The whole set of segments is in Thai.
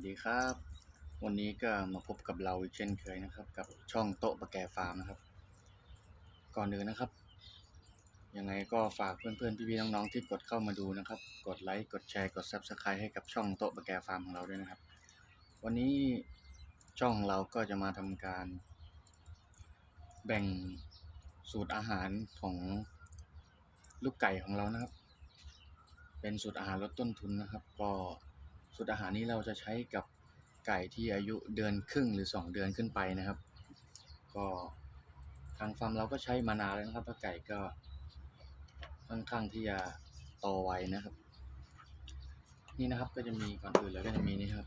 วัสดีครับ วันนี้ก็มาพบกับเราอีกเช่นเคยนะครับ กับช่องโต๊ะปะแกฟาร์มนะครับ ก่อนอื่นนะครับ ยังไงก็ฝากเพื่อนๆพี่ๆน้องๆที่กดเข้ามาดูนะครับ กดไลค์กดแชร์กด Subscribe ให้กับช่องโต๊ะปะแกฟาร์มของเราด้วยนะครับ วันนี้ช่องเราก็จะมาทำการ แบ่งสูตรอาหารของลูกไก่ของเรานะครับ เป็นสูตรอาหารลดต้นทุนนะครับ ก็ สูตรอาหารนี้เราจะใช้กับไก่ที่อายุเดือนครึ่งหรือ 2 เดือนขึ้นไปนะครับ ก็ทางฟาร์มเราก็ใช้มานานแล้วนะครับเพราะไก่ก็ค่อนข้างที่จะโตไวนะครับ นี่นะครับก็จะมีก่อนอื่นเลยก็จะมีนี่ครับ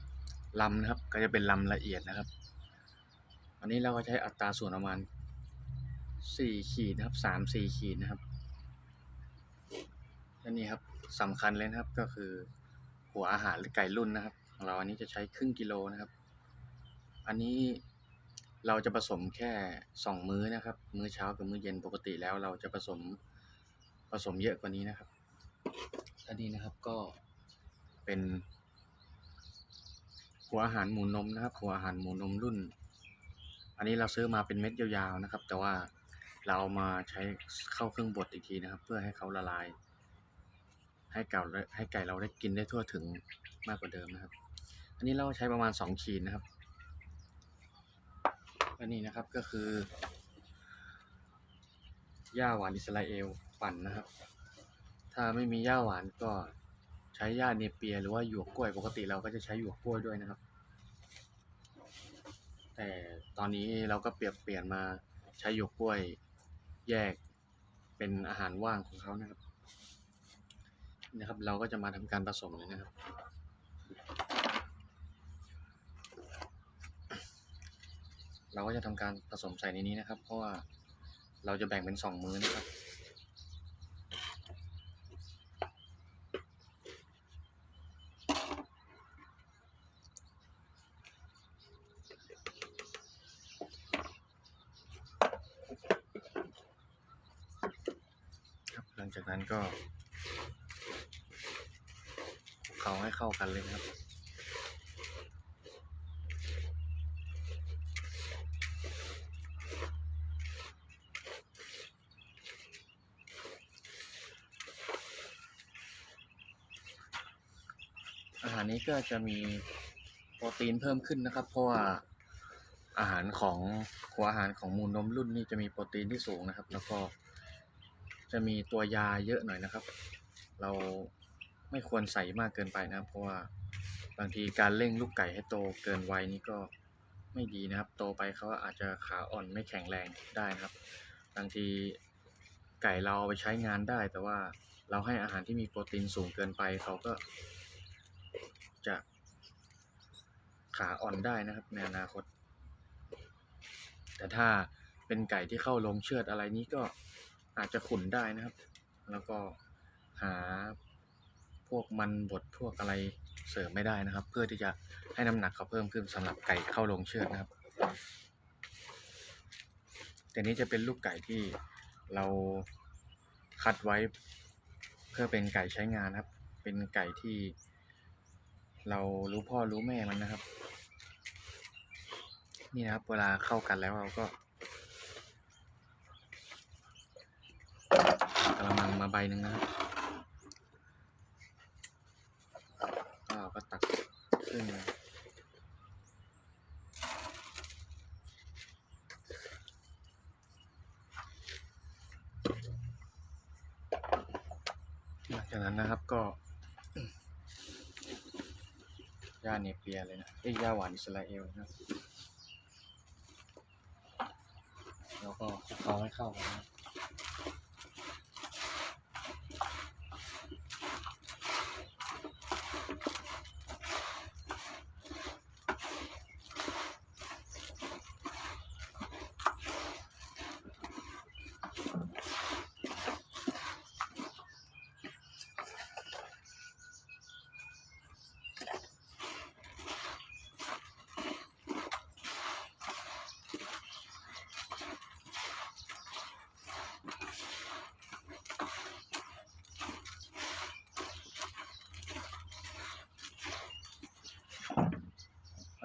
ลำนะครับก็จะเป็นลำละเอียดนะครับ อันนี้เราก็ใช้อัตราส่วนประมาณสี่ขีดนะครับสามสี่ขีดนะครับและนี่ครับสำคัญเลยนะครับก็คือ หัวอาหารหรือไก่รุ่นนะครับของเราอันนี้จะใช้ครึ่งกิโลนะครับ อันนี้เราจะผสมแค่สองมื้อนะครับ มื้อเช้ากับมื้อเย็นปกติแล้วเราจะผสมผสมเยอะกว่านี้นะครับอันนี้นะครับก็เป็น หัวอาหารหมูนมนะครับ หัวอาหารหมูนมรุ่น อันนี้เราซื้อมาเป็นเม็ดยาวๆนะครับ แต่ว่าเราเอามาใช้เข้าเครื่องบดอีกทีนะครับ เพื่อให้เขาละลาย ให้เก่าให้ไก่เราได้กินได้ทั่วถึงมากกว่าเดิมนะครับ อันนี้เราใช้ประมาณสองขีดนะครับและนี่นะครับก็คือหญ้าหวานอิสราเอลปั่นนะครับ ถ้าไม่มีหญ้าหวานก็ใช้หญ้าเนเปียหรือว่าหยวกกล้วย ปกติเราก็จะใช้หยวกกล้วยด้วยนะครับ แต่ตอนนี้เราก็เปลี่ยนเปลี่ยนมาใช้หยวกกล้วยแยกเป็นอาหารว่างของเขานะครับ นะครับ เราก็จะมาทำการผสมเลยนะครับเราก็จะทำการผสมใส่ในนี้นะครับ เพราะว่าเราจะแบ่งเป็นสองมื้อนะครับ หลังจากนั้นก็ เคล้าให้เข้ากันเลยครับ อาหารนี้ก็จะมีโปรตีนเพิ่มขึ้นนะครับ เพราะว่าอาหารของหัวอาหารของมูลนมรุ่นนี้จะมีโปรตีนที่สูงนะครับ แล้วก็จะมีตัวยาเยอะหน่อยนะครับ เรา ไม่ควรใส่มากเกินไปนะครับ เพราะว่าบางทีการเร่งลูกไก่ให้โตเกินวัยนี่ก็ไม่ดีนะครับ โตไปเขาอาจจะขาอ่อนไม่แข็งแรงได้นะครับ บางทีไก่เราเอาไปใช้งานได้ แต่ว่าเราให้อาหารที่มีโปรตีนสูงเกินไปเขาก็จะขาอ่อนได้นะครับในอนาคต แต่ถ้าเป็นไก่ที่เข้าลงเชือดอะไรนี้ก็อาจจะขุนได้นะครับ แล้วก็หา วกมันบดพวกอะไรเสริมไม่ได้นะครับ เพื่อที่จะให้น้ำหนักเขาเพิ่มขึ้นสำหรับไก่เข้าลงเชือดนะครับ แต่นี้จะเป็นลูกไก่ที่เราคัดไว้เพื่อเป็นไก่ใช้งานครับ เป็นไก่ที่เรารู้พ่อรู้แม่มันนะครับ นี่นะครับ เวลาเข้ากันแล้วเราก็กระมังมาใบหนึ่งนะครับก็เราก็ตักขึ้นมาหลังจากนั้นนะครับก็ ย่า เปียเลยนะเอ้ยยาหวานอิสราเอลนะครับแล้วก็คลุกเคล้าให้เข้ากันนะ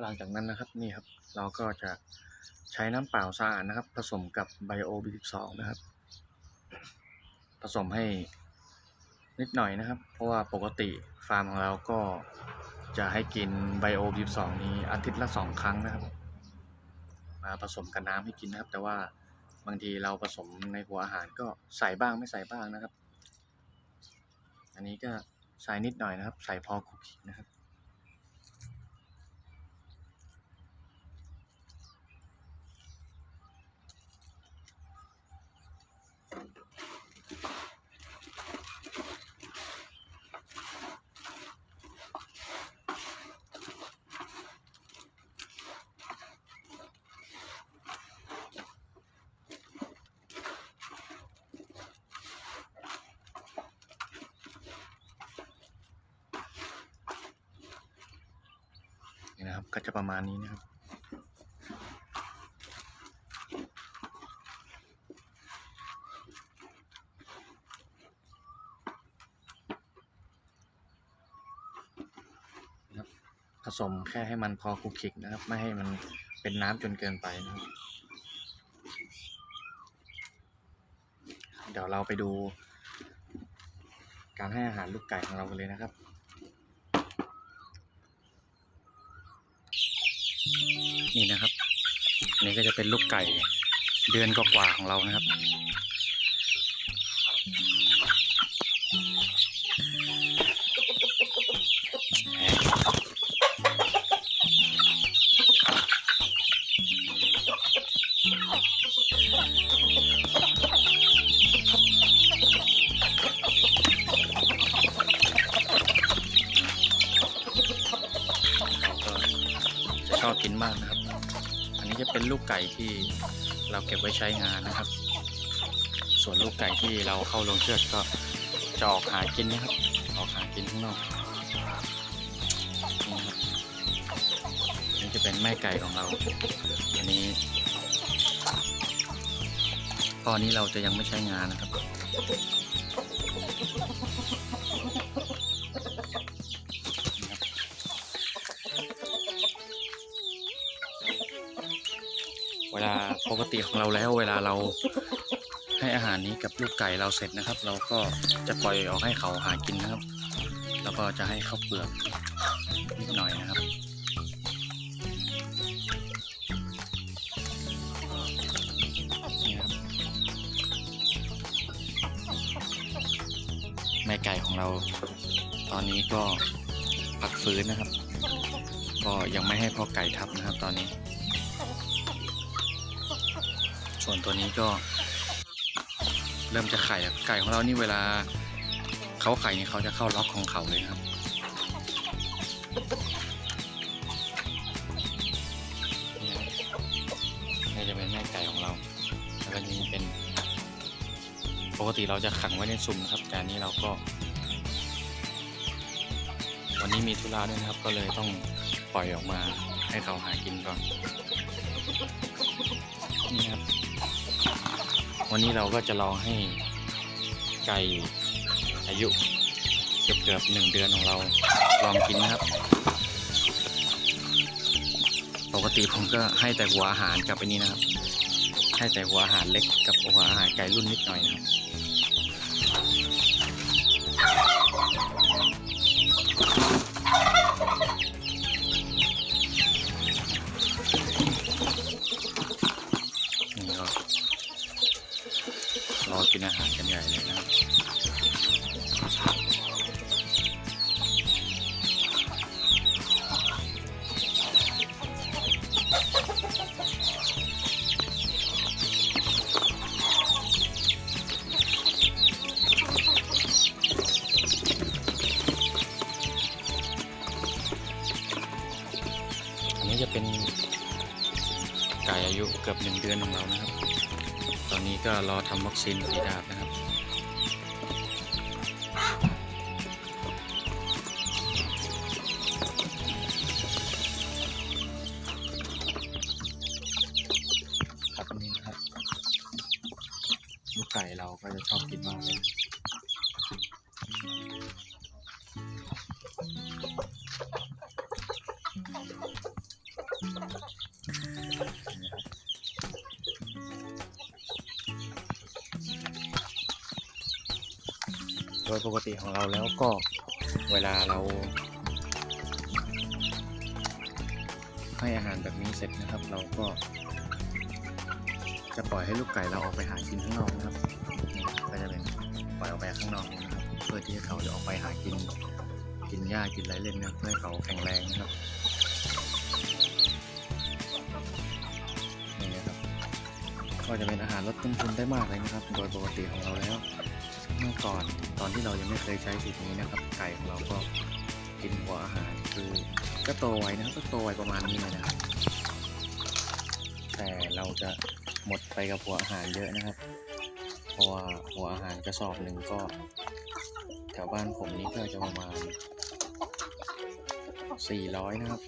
หลังจากนั้นนะครับนี่ครับ เราก็จะใช้น้ำเปล่าสะอาดนะครับ ผสมกับไบโอ B12 นะครับ ผสมให้นิดหน่อยนะครับ เพราะว่าปกติฟาร์มของเราก็จะให้กินไบโอ B12 นี้อาทิตย์ละสองครั้งนะครับ มาผสมกับน้ำให้กินนะครับ แต่ว่าบางทีเราผสมในหัวอาหารก็ใส่บ้างไม่ใส่บ้างนะครับ อันนี้ก็ใส่นิดหน่อยนะครับ ใส่พอคลุกคิกนะครับ นะครับ ก็จะประมาณนี้นะครับนะครับ ผสมแค่ให้มันพอคลุกคลิกนะครับ ไม่ให้มันเป็นน้ำจนเกินไปนะครับเดี๋ยวเราไปดู การให้อาหารลูกไก่ของเรากันเลยนะครับ นี่นะครับอันนี้ก็จะเป็นลูกไก่เดือนกว่าของเรานะครับก็จะชอบกินมากนะครับ อันนี้จะ เป็นลูกไก่ที่เราเก็บไว้ใช้งานนะครับ ส่วนลูกไก่ที่เราเข้าลงเชือดก็จะออกหากินนะครับ ออกหากินข้างนอกนี่ครับนี่จะเป็นแม่ไก่ของเรา อันนี้ตอนนี้เราจะยังไม่ใช้งานนะครับ ปกติของเราแล้วเวลาเราให้อาหารนี้กับลูกไก่เราเสร็จนะครับ เราก็จะปล่อยออกให้เขาหากินนะครับ แล้วก็จะให้ข้าวเปลือกนิดหน่อยนะครับนี่ครับแม่ไก่ของเราตอนนี้ก็พักฟื้นนะครับ ก็ยังไม่ให้พ่อไก่ทับนะครับตอนนี้ ส่วนตัวนี้ก็ เริ่มจะไข่แล้วไก่ของเรานี่เวลาเขาไข่นี่เขาจะเข้าล็อกของเขาเลยครับนี่จะเป็นแม่ไก่ของเราแล้วก็นี้เป็นปกติเราจะขังไว้ในสุ่มครับแต่นนี้เราก็ วันนี้มีธุระด้วยนะครับ ก็เลยต้องปล่อยออกมาให้เขาหากินก่อนนี่ครับ วันนี้เราก็จะลองให้ไก่อายุเกือบเกือบๆหนึ่งเดือนของเราลองกินนะครับ ปกติผมก็ให้แต่หัวอาหารกับไอันนี้นะครับ ให้แต่หัวอาหารเล็กกับหัวอาหารไก่รุ่นนิดหน่อยนะครับ กือบหนึ่งเดือนของเรานะครับ ตอนนี้ก็รอทำวัคซีนฝีดาษนะครับ ครับนี่นะครับ ลูกไก่เราก็จะชอบกินมากเลย ปกติของเราแล้วก็เวลาเราให้อาหารแบบนี้เสร็จนะครับ เราก็ จะปล่อยให้ลูกไก่เราออกไปหากินข้างนอกนะครับก็จะเป็นปล่อยออกไปข้างนอกนี่นะครับ เพื่อที่เขาจะออกไปหากิน กินหญ้ากินอะไรเล่นนะเพื่อให้เขาแข็งแรงนะครับ ก็จะเป็นอาหารลดต้นทุนได้มากเลยนะครับ โดยปกติของเราแล้ว เมื่อก่อนตอนที่เรายังไม่เคยใช้สูตรนี้นะครับ ไก่ของเราก็กินหัวอาหารคือก็โตไวนะครับก็โตไวประมาณนี้เลยนะครับ แต่เราจะหมดไปกับหัวอาหารเยอะนะครับ เพราะว่าหัวอาหารกระสอบหนึ่งก็แถวบ้านผมนี่ก็จะประมาณ 400 นะครับ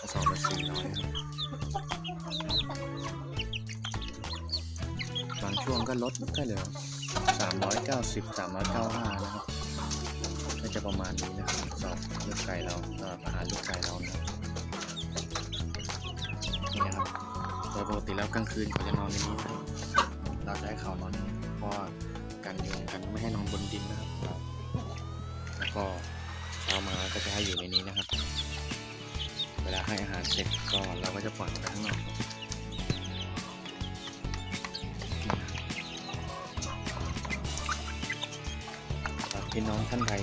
กระสอบละ400ครับ ช่วงก็ลดก็เหลือ390 395นะครับก็จะประมาณนี้นะครับสอบลูกไก่เราสำหรับอาหารลูกไก่เรานะนี่นะครับโดยปกติแล้วกลางคืนเขาจะนอนในนี้นะเราจะให้เขานอนเพราะกันยุงกันไม่ให้นอนบนดินนะครับ แล้วก็เช้ามาก็จะให้อยู่ในนี้นะครับ เวลาให้อาหารเสร็จก็เราก็จะปล่อยไปข้างนอก พี่น้องท่านใด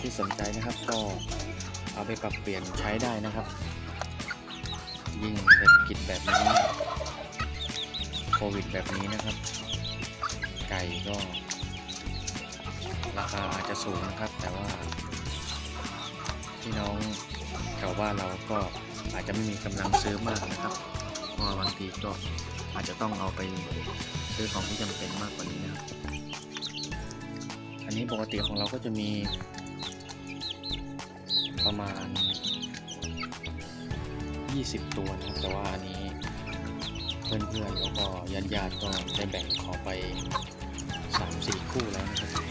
ที่สนใจนะครับ ก็เอาไปปรับเปลี่ยนใช้ได้นะครับ ยิ่งเศรษฐกิจแบบนี้โควิดแบบนี้นะครับ ไก่ก็ ราคาอาจจะสูงนะครับ แต่ว่า พี่น้องแถวบ้านเราก็อาจจะไม่มีกำลังซื้อมากนะครับเพราะบางทีก็อาจจะต้องเอาไปซื้อของที่จำเป็นมากกว่านี้นะครับ อันนี้ปกติของเราก็จะมีประมาณ 20 ตัวนะแต่ว่าอันนี้เพื่อนๆแล้วก็ญาติๆก็ได้แบ่งขอไป 3-4 คู่แล้วนะครับ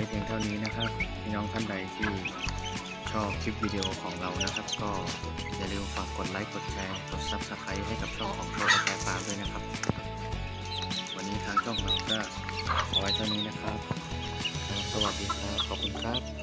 ว้เพียงเท่านี้นะครับพี่น้องท่านใดที่ชอบคลิปวิดีโอของเรานะครับ ก็อย่าลืมฝากกดไลค์กดแชร์กด Subscribe ให้กับช่องของโปรแกรฟาร์มด้วยนะครับ วันนี้ทางช่องเราก็ขอไว้เท่านี้นะครับครับสวัสดีครับขอบคุณครับ